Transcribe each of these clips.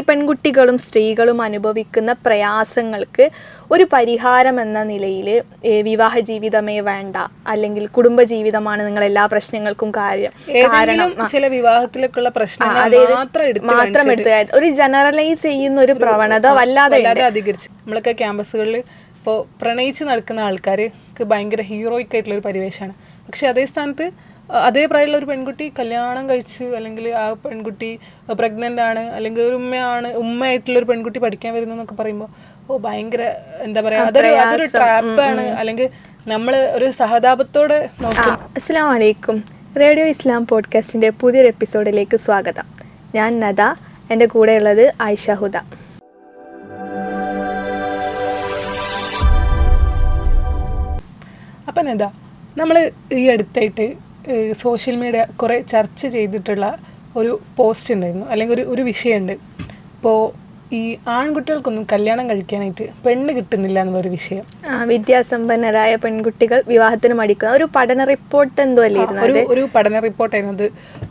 പെൺകുട്ടികളും സ്ത്രീകളും അനുഭവിക്കുന്ന പ്രയാസങ്ങൾക്ക് ഒരു പരിഹാരം എന്ന നിലയിൽ വിവാഹ ജീവിതമേ വേണ്ട അല്ലെങ്കിൽ കുടുംബജീവിതമാണ് നിങ്ങൾ എല്ലാ പ്രശ്നങ്ങൾക്കും കാര്യം കാരണം ചില വിവാഹത്തിലേക്കുള്ള പ്രശ്നങ്ങൾ മാത്രം എടുത്ത്. ഒരു ജനറലൈസ് ചെയ്യുന്ന ഒരു പ്രവണത വല്ലാതെ. നമ്മളൊക്കെ ക്യാമ്പസുകളിൽ ഇപ്പോൾ പ്രണയിച്ച് നടക്കുന്ന ആൾക്കാർക്ക് ഭയങ്കര ഹീറോയിക് ആയിട്ടുള്ള ഒരു പരിവേഷമാണ് പക്ഷെ അതേ സ്ഥാനത്ത് അതേ പ്രായമുള്ള ഒരു പെൺകുട്ടി കല്യാണം കഴിച്ച് അല്ലെങ്കിൽ ആ പെൺകുട്ടി പ്രഗ്നന്റ് ആണ് അല്ലെങ്കിൽ ഒരു ഉമ്മയാണ് ഉമ്മയായിട്ടുള്ള ഒരു പെൺകുട്ടി പഠിക്കാൻ വരുന്നു എന്നൊക്കെ പറയുമ്പോൾ ഓ ഭയങ്കര എന്താ പറയാ അതൊരു അതൊരു ട്രാപ്പാണ് അല്ലെങ്കിൽ നമ്മൾ ഒരു സഹതാപത്തോടെ നോക്കും അസ്സാം വലൈക്കും റേഡിയോ ഇസ്ലാം പോഡ്കാസ്റ്റിന്റെ പുതിയൊരു എപ്പിസോഡിലേക്ക് സ്വാഗതം. ഞാൻ നദ എന്റെ കൂടെയുള്ളത് ആയിഷ ഹുദ. അപ്പം നദ നമ്മൾ ഈ അടുത്തായിട്ട് സോഷ്യൽ മീഡിയ കുറേ ചർച്ച ചെയ്തിട്ടുള്ള ഒരു പോസ്റ്റ് ഉണ്ടായിരുന്നു. അല്ലെങ്കിൽ ഒരു ഒരു വിഷയമുണ്ട്. ഇപ്പോൾ ഈ ആൺകുട്ടികൾക്കൊന്നും കല്യാണം കഴിക്കാനായിട്ട് പെണ്ണ് കിട്ടുന്നില്ല എന്നുള്ളൊരു വിഷയം. വിദ്യാസമ്പന്നരായ പെൺകുട്ടികൾ വിവാഹത്തിന് മടിക്കുന്ന. ഒരു പഠന റിപ്പോർട്ട് എന്തോ ഒരു ഒരു പഠന റിപ്പോർട്ടായിരുന്നു അത്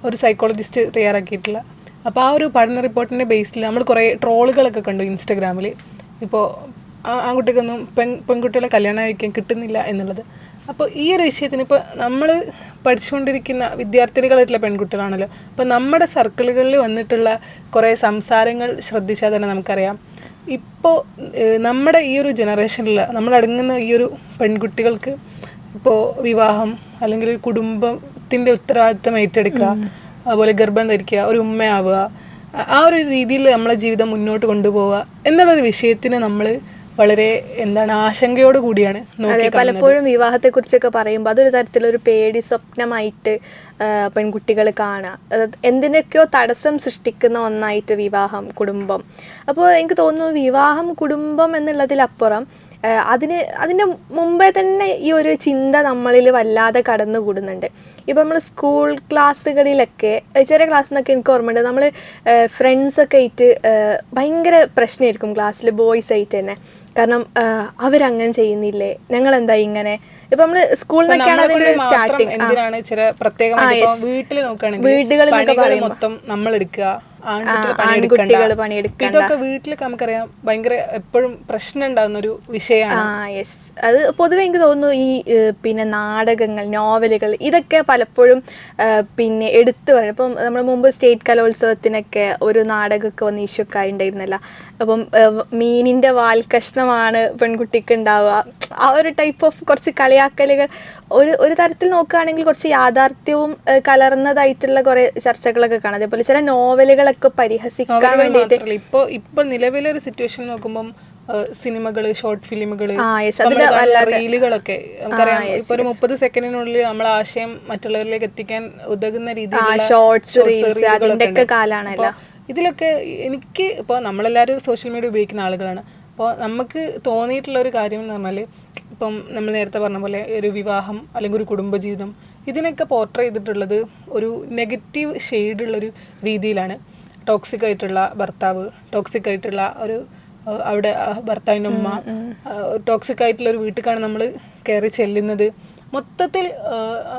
ഒരു സൈക്കോളജിസ്റ്റ് തയ്യാറാക്കിയിട്ടുള്ള. അപ്പോൾ ആ ഒരു പഠന റിപ്പോർട്ടിന്റെ ബേസിൽ നമ്മൾ കുറേ ട്രോളുകളൊക്കെ കണ്ടു ഇൻസ്റ്റഗ്രാമിൽ ഇപ്പോൾ ആൺകുട്ടിക്കൊന്നും പെൺ പെൺകുട്ടികളെ കല്യാണം കഴിക്കാൻ കിട്ടുന്നില്ല എന്നുള്ളത്. അപ്പോൾ ഈ ഒരു വിഷയത്തിന് ഇപ്പോൾ നമ്മൾ പഠിച്ചുകൊണ്ടിരിക്കുന്ന വിദ്യാർത്ഥിനികളായിട്ടുള്ള പെൺകുട്ടികളാണല്ലോ. അപ്പോൾ നമ്മുടെ സർക്കിളുകളിൽ വന്നിട്ടുള്ള കുറേ സംസാരങ്ങൾ ശ്രദ്ധിച്ചാൽ തന്നെ നമുക്കറിയാം. ഇപ്പോൾ നമ്മുടെ ഈ ഒരു ജനറേഷനിൽ നമ്മളടങ്ങുന്ന ഈ ഒരു പെൺകുട്ടികൾക്ക് ഇപ്പോൾ വിവാഹം അല്ലെങ്കിൽ കുടുംബത്തിന്റെ ഉത്തരവാദിത്തം ഏറ്റെടുക്കുക അതുപോലെ ഗർഭം ധരിക്കുക ഒരു ഉമ്മയാവുക ആ ഒരു രീതിയിൽ നമ്മളെ ജീവിതം മുന്നോട്ട് കൊണ്ടുപോവുക എന്നുള്ളൊരു വിഷയത്തിന് നമ്മൾ വളരെ എന്താണ് ആശങ്കയോട് കൂടിയാണ് അതെ പലപ്പോഴും വിവാഹത്തെ കുറിച്ചൊക്കെ പറയുമ്പോൾ അതൊരു തരത്തിലൊരു പേടി സ്വപ്നമായിട്ട് പെൺകുട്ടികൾ കാണുക എന്തിനൊക്കെയോ തടസ്സം സൃഷ്ടിക്കുന്ന ഒന്നായിട്ട് വിവാഹം കുടുംബം. അപ്പോൾ എനിക്ക് തോന്നുന്നു വിവാഹം കുടുംബം എന്നുള്ളതിലപ്പുറം അതിന് അതിന്റെ മുമ്പേ തന്നെ ഈ ഒരു ചിന്ത നമ്മളിൽ വല്ലാതെ കടന്നുകൂടുന്നുണ്ട്. ഇപ്പം നമ്മൾ സ്കൂൾ ക്ലാസ്സുകളിലൊക്കെ ചെറിയ ക്ലാസ്സിൽ നിന്നൊക്കെ എനിക്ക് ഓർമ്മയുണ്ട്. നമ്മൾ ഫ്രണ്ട്സൊക്കെ ആയിട്ട് ഭയങ്കര പ്രശ്നമായിരിക്കും ക്ലാസ്സിൽ ബോയ്സ് ആയിട്ട് തന്നെ. കാരണം അവരങ്ങനെ ചെയ്യുന്നില്ലേ? ഞങ്ങൾ എന്താ ഇങ്ങനെ? ഇപ്പൊ നമ്മൾ സ്കൂളിൽ നിന്നൊക്കെയാണ് അതിന്റെ സ്റ്റാർട്ടിങ് എന്തിനാണ് ചില വീട്ടിൽ നോക്കുകയാണെങ്കിൽ വീടുകളിൽ മൊത്തം നമ്മൾ എടുക്കുക ആൺകുട്ടികൾ പണിയെടുക്കണ്ട. ഇതൊക്കെ വീട്ടിലൊക്കെ നമുക്കറിയാം ഭയങ്കര എപ്പോഴും പ്രശ്നം ഉണ്ടാകുന്ന ഒരു വിഷയമാണ്. ആ യെസ് അത് പൊതുവെ എനിക്ക് തോന്നുന്നു ഈ പിന്നെ നാടകങ്ങൾ നോവലുകൾ ഇതൊക്കെ പലപ്പോഴും പിന്നെ എടുത്തു പറയും. ഇപ്പം നമ്മൾ മുമ്പ് സ്റ്റേറ്റ് കലോത്സവത്തിനൊക്കെ ഒരു നാടകമൊക്കെ വന്ന് ഇഷ്യൊക്കെ ഉണ്ടായിരുന്നില്ല അപ്പം മീനിന്റെ വാൽ കഷ്ണമാണ് പെൺകുട്ടിക്ക് ഉണ്ടാവുക. ആ ഒരു ടൈപ്പ് ഓഫ് കുറച്ച് കളിയാക്കലുകൾ ഒരു ഒരു തരത്തിൽ നോക്കുകയാണെങ്കിൽ കുറച്ച് യാഥാർത്ഥ്യവും കലർന്നതായിട്ടുള്ള കുറേ ചർച്ചകളൊക്കെ കാണാം. അതേപോലെ ചില നോവലുകളൊക്കെ പരിഹസിക്കാൻ നോവലുകൾ വേണ്ടിയിട്ട് ഇപ്പൊ ഇപ്പൊ നിലവിലെ ഒരു സിറ്റുവേഷൻ നോക്കുമ്പോൾ സിനിമകൾ ഷോർട്ട് ഫിലിമുകൾ റീലുകളൊക്കെ നമുക്കറിയാം. ഇപ്പൊ ഒരു മുപ്പത് സെക്കൻഡിനുള്ളിൽ നമ്മളെ ആശയം മറ്റുള്ളവരിലേക്ക് എത്തിക്കാൻ ഉതകുന്ന രീതിയിലാണ് റീൽസ്. കാലാണല്ലോ. ഇതിലൊക്കെ എനിക്ക് ഇപ്പോൾ നമ്മളെല്ലാരും സോഷ്യൽ മീഡിയ ഉപയോഗിക്കുന്ന ആളുകളാണ്. അപ്പോൾ നമുക്ക് തോന്നിയിട്ടുള്ള ഒരു കാര്യം എന്ന് പറഞ്ഞാൽ ഇപ്പം നമ്മൾ നേരത്തെ പറഞ്ഞ പോലെ ഒരു വിവാഹം അല്ലെങ്കിൽ ഒരു കുടുംബജീവിതം ഇതിനൊക്കെ പോർട്രേ ചെയ്തിട്ടുള്ളത് ഒരു നെഗറ്റീവ് ഷെയ്ഡുള്ളൊരു രീതിയിലാണ്. ടോക്സിക് ആയിട്ടുള്ള ഭർത്താവ് ടോക്സിക് ആയിട്ടുള്ള ഒരു അവിടെ ഭർത്താവിന്റെ ഉമ്മ ടോക്സിക് ആയിട്ടുള്ള ഒരു വീട്ടിലേക്കാണ് നമ്മൾ കയറി ചെല്ലുന്നത്. മൊത്തത്തിൽ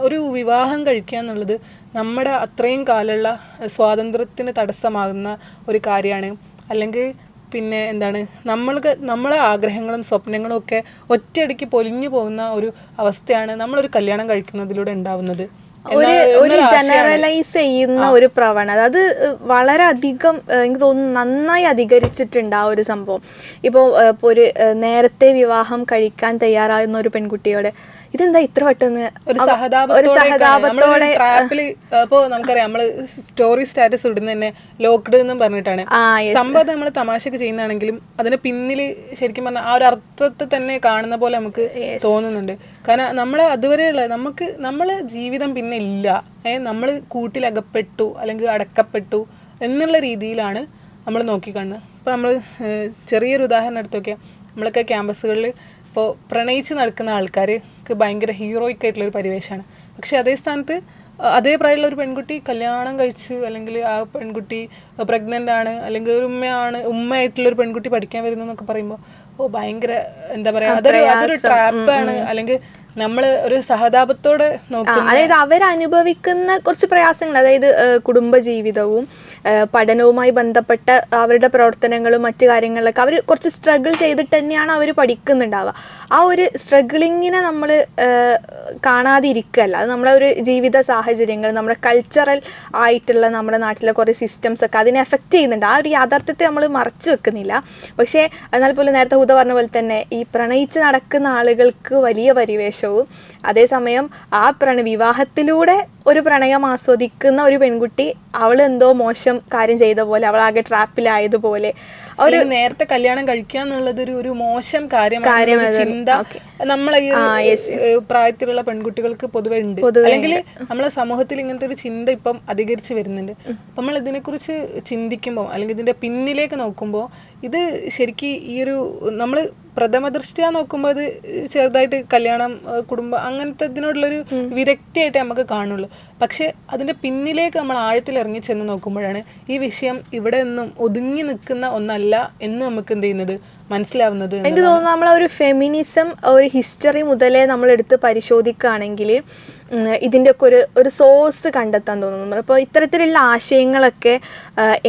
ഒരു വിവാഹം കഴിക്കുക എന്നുള്ളത് നമ്മുടെ അത്രയും കാലമുള്ള സ്വാതന്ത്ര്യത്തിന് തടസ്സമാകുന്ന ഒരു കാര്യമാണ്. അല്ലെങ്കിൽ പിന്നെ എന്താണ് നമ്മൾക്ക് നമ്മളെ ആഗ്രഹങ്ങളും സ്വപ്നങ്ങളും ഒക്കെ ഒറ്റയടിക്ക് പൊലിഞ്ഞു പോകുന്ന ഒരു അവസ്ഥയാണ് നമ്മളൊരു കല്യാണം കഴിക്കുന്നതിലൂടെ ഉണ്ടാവുന്നത്. ഒരു ഒരു ജനറലൈസ് ചെയ്യുന്ന ഒരു പ്രവണത. അത് വളരെ അധികം എനിക്ക് തോന്നുന്നു നന്നായി അധികരിച്ചിട്ടുണ്ട് ആ ഒരു സംഭവം. ഇപ്പോൾ ഒരു നേരത്തെ വിവാഹം കഴിക്കാൻ തയ്യാറാകുന്ന ഒരു പെൺകുട്ടിയോട് ഇതെന്താ ഇത്ര പെട്ടെന്ന്? ഒരു സഹതാപത്തോടെ ഇപ്പോ നമുക്കറിയാം നമ്മൾ സ്റ്റോറി സ്റ്റാറ്റസ് ഇടുന്ന തന്നെ ലോക്ക്ഡ് എന്നും പറഞ്ഞിട്ടാണ്. സംഭവം നമ്മൾ തമാശക്ക് ചെയ്യുന്നതാണെങ്കിലും അതിന് പിന്നിൽ ശരിക്കും പറഞ്ഞാൽ ആ ഒരു അർത്ഥത്തെ തന്നെ കാണുന്ന പോലെ നമുക്ക് തോന്നുന്നുണ്ട്. കാരണം നമ്മളെ അതുവരെയുള്ള നമുക്ക് നമ്മളെ ജീവിതം പിന്നെ ഇല്ല. ഏഹ് നമ്മൾ കൂട്ടിലകപ്പെട്ടു അല്ലെങ്കിൽ അടക്കപ്പെട്ടു എന്നുള്ള രീതിയിലാണ് നമ്മൾ നോക്കിക്കാണുന്നത്. ഇപ്പോൾ നമ്മൾ ചെറിയൊരു ഉദാഹരണം എടുത്തു നോക്കിയാൽ നമ്മളൊക്കെ ക്യാമ്പസുകളിൽ ഇപ്പോൾ പ്രണയിച്ച് നടക്കുന്ന ആൾക്കാർക്ക് ഭയങ്കര ഹീറോയിക് ആയിട്ടുള്ള ഒരു പരിവേഷമാണ് പക്ഷെ അതേ സ്ഥാനത്ത് അതേ പ്രായമുള്ള ഒരു പെൺകുട്ടി കല്യാണം കഴിച്ച് അല്ലെങ്കിൽ ആ പെൺകുട്ടി പ്രഗ്നന്റ് ആണ് അല്ലെങ്കിൽ ഒരു ഉമ്മയാണ് ഉമ്മയായിട്ടുള്ള ഒരു പെൺകുട്ടി പഠിക്കാൻ വരുന്നതെന്നൊക്കെ പറയുമ്പോൾ ഓ ഭയങ്കര എന്താ പറയുക അതൊരു അതൊരു ട്രാപ്പാണ് അല്ലെങ്കിൽ നമ്മൾ ഒരു സഹതാപത്തോടെ അതായത് അവരനുഭവിക്കുന്ന കുറച്ച് പ്രയാസങ്ങൾ അതായത് കുടുംബ കുടുംബജീവിതവും പഠനവുമായി ബന്ധപ്പെട്ട അവരുടെ പ്രവർത്തനങ്ങളും മറ്റു കാര്യങ്ങളിലൊക്കെ അവർ കുറച്ച് സ്ട്രഗിൾ ചെയ്തിട്ട് തന്നെയാണ് അവർ പഠിക്കുന്നുണ്ടാവുക. ആ ഒരു സ്ട്രഗിളിങ്ങിനെ നമ്മൾ കാണാതിരിക്കല്ല അത് നമ്മളെ ഒരു ജീവിത സാഹചര്യങ്ങൾ നമ്മുടെ കൾച്ചറൽ ആയിട്ടുള്ള നമ്മുടെ നാട്ടിലെ കുറേ സിസ്റ്റംസ് ഒക്കെ അതിനെ എഫക്റ്റ് ചെയ്യുന്നുണ്ട്. ആ ഒരു യാഥാർത്ഥ്യത്തെ നമ്മൾ മറച്ചു വെക്കുന്നില്ല. പക്ഷേ എന്നാൽ പോലും നേരത്തെ ഹൂത പറഞ്ഞ പോലെ തന്നെ ഈ പ്രണയിച്ച് നടക്കുന്ന ആളുകൾക്ക് വലിയ പരിവേഷവും അതേസമയം ആ പ്രണ വിവാഹത്തിലൂടെ ഒരു പ്രണയം ആസ്വദിക്കുന്ന ഒരു പെൺകുട്ടി അവൾ എന്തോ മോശം കാര്യം ചെയ്ത പോലെ അവളാകെ ട്രാപ്പിലായതുപോലെ ഒരു നേരത്തെ കല്യാണം കഴിക്കുക എന്നുള്ളത് ഒരു ഒരു മോശം കാര്യമാണ്. ചിന്ത. നമ്മളെ ഈ പ്രായത്തിലുള്ള പെൺകുട്ടികൾക്ക് പൊതുവെ ഉണ്ട്. അല്ലെങ്കിൽ നമ്മളെ സമൂഹത്തിൽ ഇങ്ങനത്തെ ഒരു ചിന്ത ഇപ്പം അധികരിച്ചു വരുന്നുണ്ട്. അപ്പം നമ്മൾ ഇതിനെക്കുറിച്ച് ചിന്തിക്കുമ്പോൾ അല്ലെങ്കിൽ ഇതിന്റെ പിന്നിലേക്ക് നോക്കുമ്പോൾ ഇത് ശരിക്കും ഈ ഒരു നമ്മൾ പ്രഥമ ദൃഷ്ടിയാ നോക്കുമ്പോൾ അത് ചെറുതായിട്ട് കല്യാണം കുടുംബം അങ്ങനത്തെ ഇതിനോടുള്ളൊരു വിരക്തിയായിട്ട് നമുക്ക് കാണുള്ളൂ. പക്ഷെ അതിന്റെ പിന്നിലേക്ക് നമ്മൾ ആഴത്തിൽ ഇറങ്ങി ചെന്ന് നോക്കുമ്പോഴാണ് ഈ വിഷയം ഇവിടെ നിന്നും ഒതുങ്ങി നിൽക്കുന്ന ഒന്നല്ല എന്ന് നമുക്ക് എന്ത് ചെയ്യുന്നത്? മനസ്സിലാവുന്നത് എനിക്ക് തോന്നുന്നു നമ്മൾ ഒരു ഫെമിനിസം ഒരു ഹിസ്റ്ററി മുതലേ നമ്മൾ എടുത്ത് പരിശോധിക്കുകയാണെങ്കിൽ ഇതിന്റെയൊക്കെ ഒരു ഒരു സോഴ്സ് കണ്ടെത്താൻ തോന്നുന്നു. അപ്പോൾ ഇത്തരത്തിലുള്ള ആശയങ്ങളൊക്കെ